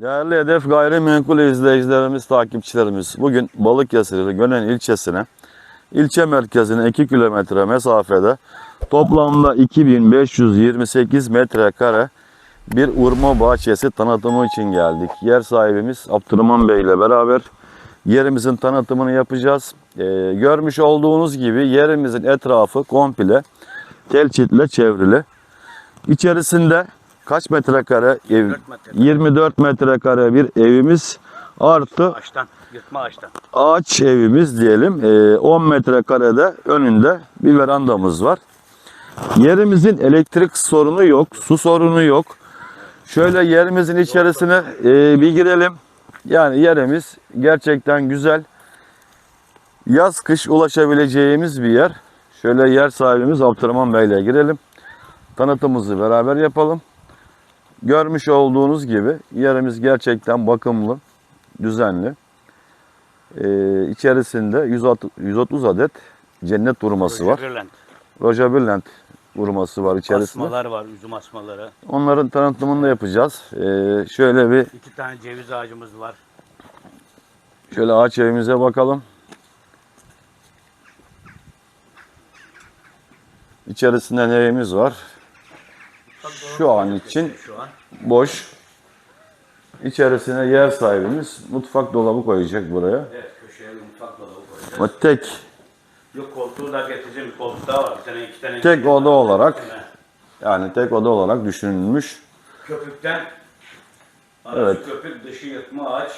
Değerli Hedef Gayrimenkul izleyicilerimiz, takipçilerimiz bugün Balıkesir Gönen ilçesine ilçe merkezine 2 kilometre mesafede toplamda 2528 metrekare bir urma bahçesi tanıtımı için geldik. Yer sahibimiz Abdurrahman Bey ile beraber yerimizin tanıtımını yapacağız. Ee, görmüş olduğunuz gibi yerimizin etrafı komple telçitle çevrili. İçerisinde kaç metrekare ev? 24 metre. 24 metrekare bir evimiz artı Ağaçtan, yırtma ağaçtan. ağaç evimiz diyelim. Ee, 10 metrekarede önünde bir verandamız var. Yerimizin elektrik sorunu yok, su sorunu yok. Şöyle yerimizin içerisine e, bir girelim. Yani yerimiz gerçekten güzel. Yaz kış ulaşabileceğimiz bir yer. Şöyle yer sahibimiz Abdurrahman Bey ile girelim. Tanıtımımızı beraber yapalım. Görmüş olduğunuz gibi yerimiz gerçekten bakımlı, düzenli. Ee, içerisinde 130 130 adet cennet hurması var. Roger Bülent hurması var içerisinde. Asmalar var, üzüm asmaları. Onların tanıtımını da yapacağız. Ee, şöyle bir İki tane ceviz ağacımız var. şöyle ağaç evimize bakalım. İçerisinde neyimiz var? Şu an için boş. İçerisine yer sahibimiz mutfak dolabı koyacak buraya. Evet, köşeye bir mutfak dolabı koyacağız. Ama tek Yok koltuğu da getireceğim. Bir koltuk daha var. Bir tane, iki tane. Tek oda olarak. Yani tek oda olarak düşünülmüş. Köpükten. Arası Evet. köpük, dışı yırtma ağaç.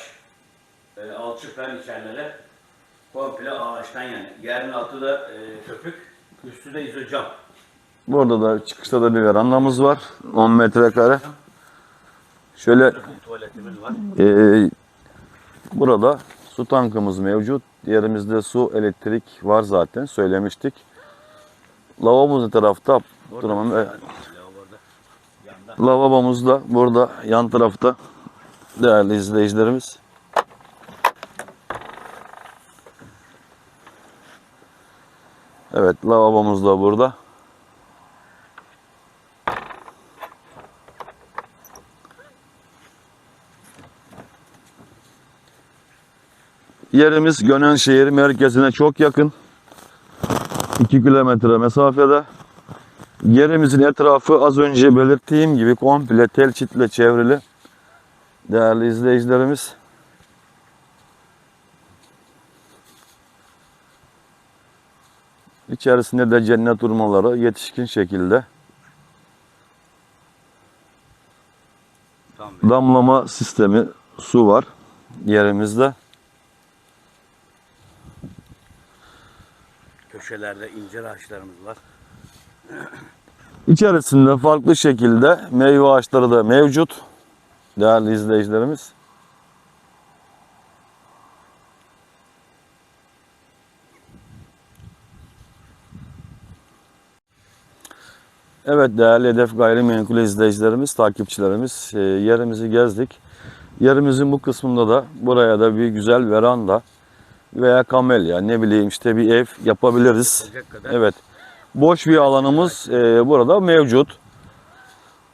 E, alçıktan içerlere. Komple ağaçtan yani. Yerin altı da e, köpük. Üstü de izocam. Burada da çıkışta da bir verandamız var. 10 metrekare. Şöyle Tuvaletimiz e, burada su tankımız mevcut. Yerimizde su, elektrik var zaten söylemiştik. Lavabomuz tarafta? Lavaboda. Yanda. Lavabomuz da burada yan tarafta değerli izleyicilerimiz. Evet lavabomuz da burada. Yerimiz Gönen şehir merkezine çok yakın. 2 kilometre mesafede. Yerimizin etrafı az önce belirttiğim gibi komple telçitle çevrili. Değerli izleyicilerimiz. İçerisinde de cennet hurmaları yetişkin şekilde. Damlama sistemi su var yerimizde. Köşelerde incir ağaçlarımız var. İçerisinde farklı şekilde meyve ağaçları da mevcut. Değerli izleyicilerimiz. Evet değerli Hedef Gayrimenkul izleyicilerimiz, takipçilerimiz e, yerimizi gezdik. Yerimizin bu kısmında da buraya da bir güzel veranda veya kamelya ne bileyim işte bir ev yapabiliriz. Evet. Boş bir alanımız e, burada mevcut.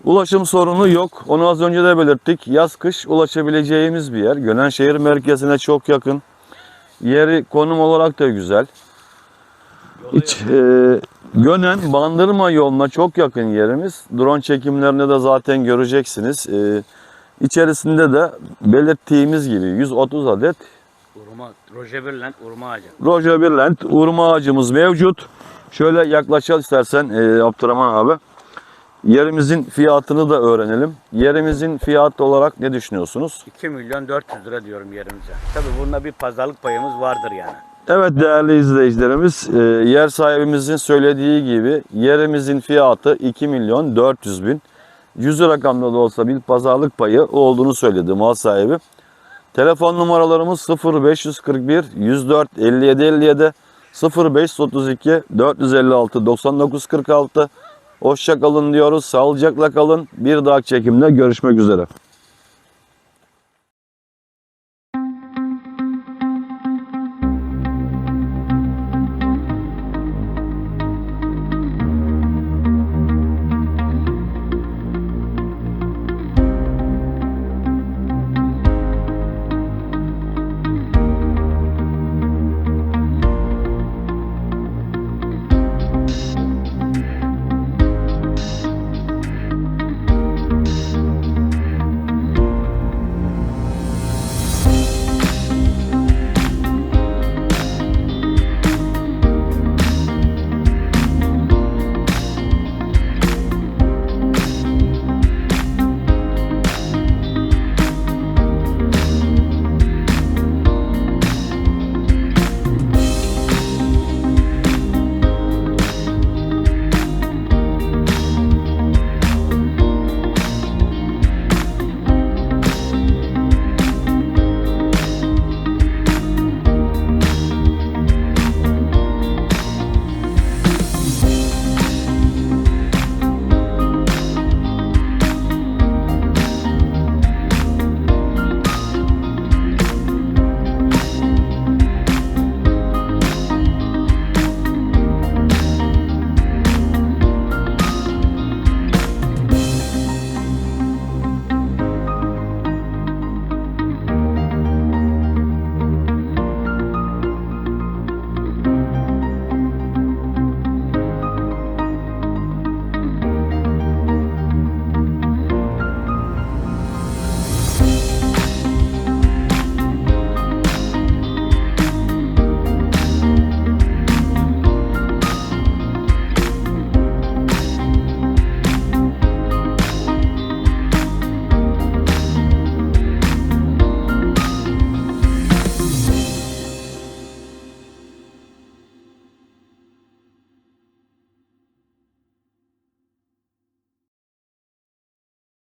Ulaşım sorunu yok. Onu az önce de belirttik. Yaz kış ulaşabileceğimiz bir yer. Gönen şehir merkezine çok yakın. Yeri konum olarak da güzel. İç, e, Gönen Bandırma yoluna çok yakın yerimiz. Drone çekimlerinde de zaten göreceksiniz. E, içerisinde de belirttiğimiz gibi 130 adet Urma, Rojeberland urma ağacı. Roja Birland urma ağacımız mevcut. Şöyle yaklaşalım istersen e, Abdurrahman abi. Yerimizin fiyatını da öğrenelim. Yerimizin fiyatı olarak ne düşünüyorsunuz? 2 milyon 400 lira diyorum yerimize. Tabii bunda bir pazarlık payımız vardır yani. Evet değerli izleyicilerimiz, e, yer sahibimizin söylediği gibi yerimizin fiyatı 2 milyon 400 bin. Yüzü rakamda da olsa bir pazarlık payı olduğunu söyledi mal sahibi. Telefon numaralarımız 0541 104 57 57 0532 456 99 46. Hoşça kalın diyoruz. Sağlıcakla kalın. Bir dahaki çekimde görüşmek üzere.